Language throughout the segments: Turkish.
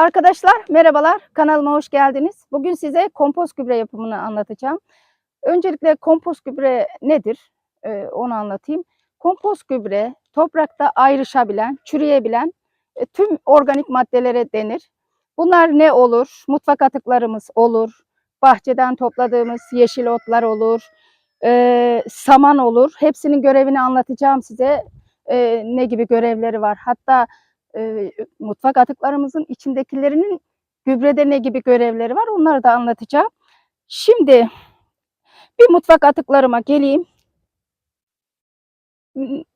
Arkadaşlar merhabalar, kanalıma hoş geldiniz. Bugün size kompost gübre yapımını anlatacağım. Öncelikle kompost gübre nedir? Ee, onu anlatayım. Kompost gübre toprakta ayrışabilen, çürüyebilen e, tüm organik maddelere denir. Bunlar ne olur? Mutfak atıklarımız olur, bahçeden topladığımız yeşil otlar olur, e, saman olur. Hepsinin görevini anlatacağım size. E, ne gibi görevleri var? Hatta e, mutfak atıklarımızın içindekilerinin gübrede ne gibi görevleri var onları da anlatacağım. Şimdi bir mutfak atıklarıma geleyim.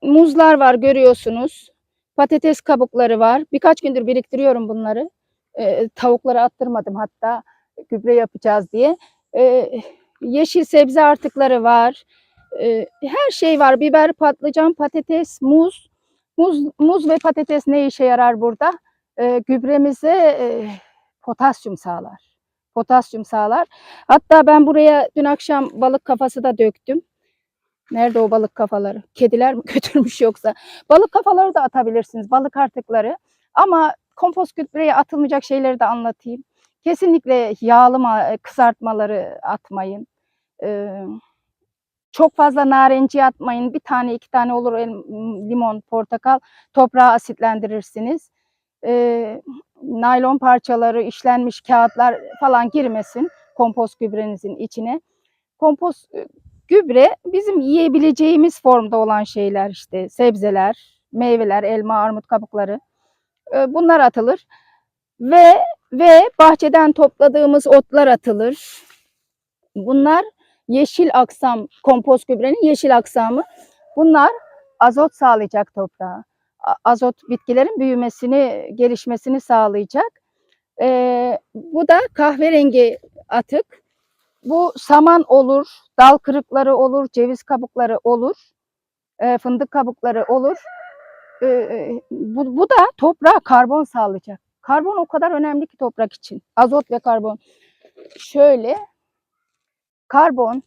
Muzlar var görüyorsunuz. Patates kabukları var. Birkaç gündür biriktiriyorum bunları. E, tavuklara attırmadım hatta gübre yapacağız diye. E, yeşil sebze artıkları var. E, her şey var. Biber, patlıcan, patates, muz. Muz, muz ve patates ne işe yarar burada? Ee, gübremize e, potasyum sağlar. Potasyum sağlar. Hatta ben buraya dün akşam balık kafası da döktüm. Nerede o balık kafaları? Kediler mi götürmüş yoksa? Balık kafaları da atabilirsiniz, balık artıkları. Ama kompost gübreye atılmayacak şeyleri de anlatayım. Kesinlikle yağlı ma- kızartmaları atmayın. Ee, çok fazla narenciye atmayın. Bir tane iki tane olur limon, portakal. Toprağı asitlendirirsiniz. Ee, naylon parçaları, işlenmiş kağıtlar falan girmesin kompost gübrenizin içine. Kompost e, gübre bizim yiyebileceğimiz formda olan şeyler işte sebzeler, meyveler, elma, armut kabukları. Ee, bunlar atılır. Ve ve bahçeden topladığımız otlar atılır. Bunlar yeşil aksam, kompost gübrenin yeşil aksamı. Bunlar azot sağlayacak toprağa. Azot bitkilerin büyümesini, gelişmesini sağlayacak. Ee, bu da kahverengi atık. Bu saman olur, dal kırıkları olur, ceviz kabukları olur, e, fındık kabukları olur. Ee, e, bu, bu da toprağa karbon sağlayacak. Karbon o kadar önemli ki toprak için. Azot ve karbon. Şöyle karbon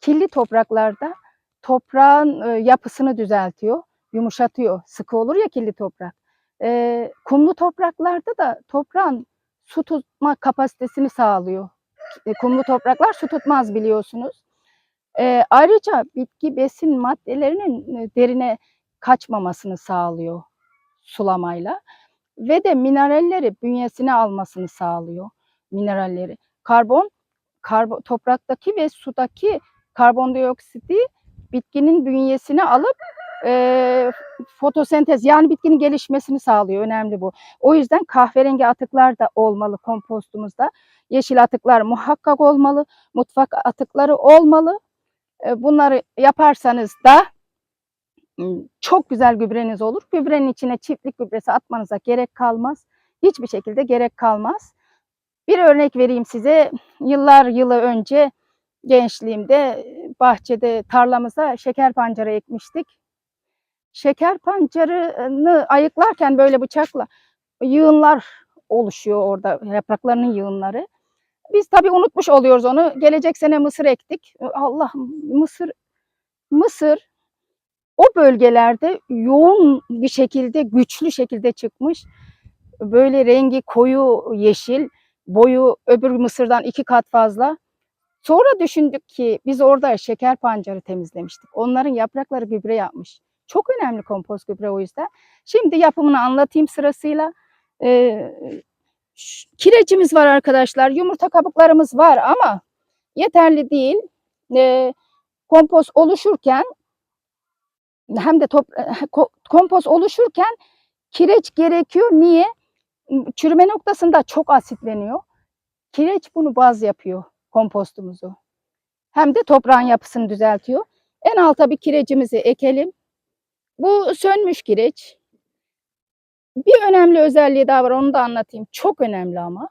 kirli topraklarda toprağın e, yapısını düzeltiyor, yumuşatıyor. Sıkı olur ya kirli toprak. E, kumlu topraklarda da toprağın su tutma kapasitesini sağlıyor. E, kumlu topraklar su tutmaz biliyorsunuz. E, ayrıca bitki besin maddelerinin e, derine kaçmamasını sağlıyor sulamayla ve de mineralleri bünyesine almasını sağlıyor mineralleri. Karbon, karbon topraktaki ve sudaki karbondioksiti bitkinin bünyesine alıp e, fotosentez yani bitkinin gelişmesini sağlıyor. Önemli bu. O yüzden kahverengi atıklar da olmalı kompostumuzda. Yeşil atıklar muhakkak olmalı. Mutfak atıkları olmalı. E, bunları yaparsanız da çok güzel gübreniz olur. Gübrenin içine çiftlik gübresi atmanıza gerek kalmaz. Hiçbir şekilde gerek kalmaz. Bir örnek vereyim size. Yıllar yılı önce gençliğimde bahçede tarlamıza şeker pancarı ekmiştik. Şeker pancarını ayıklarken böyle bıçakla yığınlar oluşuyor orada yapraklarının yığınları. Biz tabii unutmuş oluyoruz onu. Gelecek sene mısır ektik. Allah mısır mısır o bölgelerde yoğun bir şekilde güçlü şekilde çıkmış. Böyle rengi koyu yeşil, boyu öbür mısırdan iki kat fazla. Sonra düşündük ki biz orada şeker pancarı temizlemiştik. Onların yaprakları gübre yapmış. Çok önemli kompost gübre o yüzden. Şimdi yapımını anlatayım sırasıyla. Ee, kirecimiz var arkadaşlar. Yumurta kabuklarımız var ama yeterli değil. Ee, kompost oluşurken hem de top, ko- kompost oluşurken kireç gerekiyor. Niye? Çürüme noktasında çok asitleniyor. Kireç bunu baz yapıyor kompostumuzu. Hem de toprağın yapısını düzeltiyor. En alta bir kirecimizi ekelim. Bu sönmüş kireç. Bir önemli özelliği daha var onu da anlatayım. Çok önemli ama.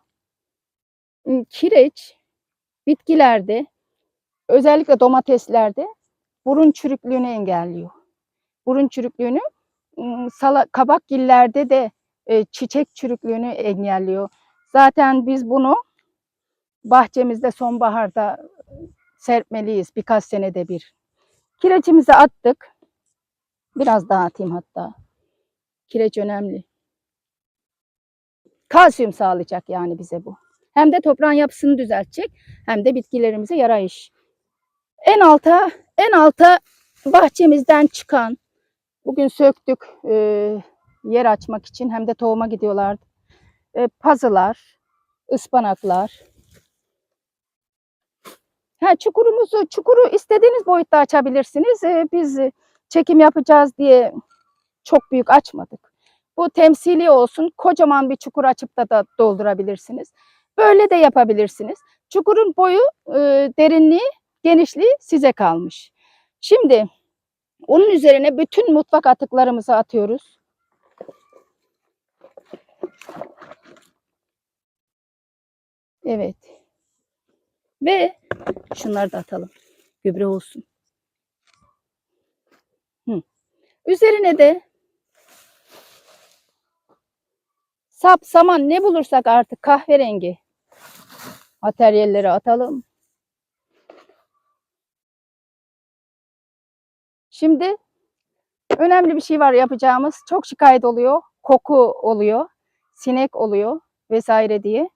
Kireç bitkilerde özellikle domateslerde burun çürüklüğünü engelliyor. Burun çürüklüğünü ım, sala, kabakgillerde de e, çiçek çürüklüğünü engelliyor. Zaten biz bunu bahçemizde sonbaharda serpmeliyiz birkaç senede bir. Kireçimizi attık. Biraz daha atayım hatta. Kireç önemli. kalsiyum sağlayacak yani bize bu. Hem de toprağın yapısını düzeltecek hem de bitkilerimize yarayış. En alta en alta bahçemizden çıkan bugün söktük e, yer açmak için hem de tohuma gidiyorlardı. E, pazılar, ıspanaklar. Ha, çukurumuzu, çukuru istediğiniz boyutta açabilirsiniz. E, biz çekim yapacağız diye çok büyük açmadık. Bu temsili olsun. Kocaman bir çukur açıp da, da doldurabilirsiniz. Böyle de yapabilirsiniz. Çukurun boyu, e, derinliği, genişliği size kalmış. Şimdi onun üzerine bütün mutfak atıklarımızı atıyoruz. Evet. Ve şunları da atalım. Gübre olsun. Hı. Üzerine de sap, saman ne bulursak artık kahverengi materyalleri atalım. Şimdi önemli bir şey var yapacağımız. Çok şikayet oluyor. Koku oluyor. Sinek oluyor vesaire diye.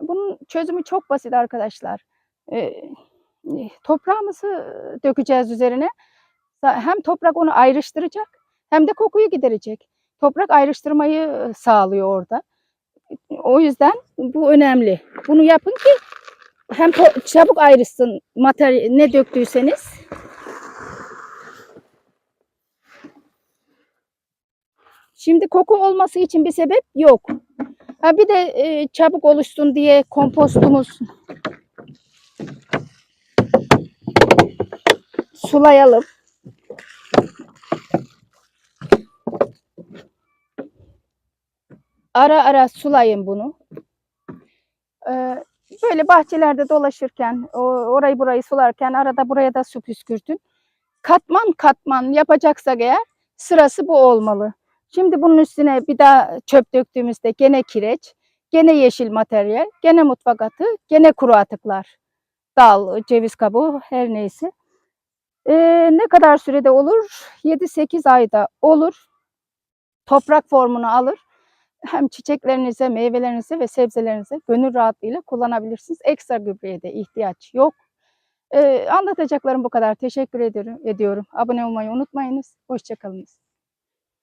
Bunun çözümü çok basit arkadaşlar. Ee, toprağımızı dökeceğiz üzerine. Hem toprak onu ayrıştıracak hem de kokuyu giderecek. Toprak ayrıştırmayı sağlıyor orada. O yüzden bu önemli. Bunu yapın ki hem çabuk ayrışsın materyal ne döktüyseniz. Şimdi koku olması için bir sebep yok. Ha bir de e, çabuk oluşsun diye kompostumuz sulayalım. Ara ara sulayın bunu. Ee, böyle bahçelerde dolaşırken, orayı burayı sularken arada buraya da su püskürtün. Katman katman yapacaksak eğer sırası bu olmalı. Şimdi bunun üstüne bir daha çöp döktüğümüzde gene kireç, gene yeşil materyal, gene mutfak atı, gene kuru atıklar. Dal, ceviz kabuğu her neyse. Ee, ne kadar sürede olur? 7-8 ayda olur. Toprak formunu alır. Hem çiçeklerinize, meyvelerinize ve sebzelerinize gönül rahatlığıyla kullanabilirsiniz. Ekstra gübreye de ihtiyaç yok. Ee, anlatacaklarım bu kadar. Teşekkür ediyorum. ediyorum. Abone olmayı unutmayınız. Hoşçakalınız.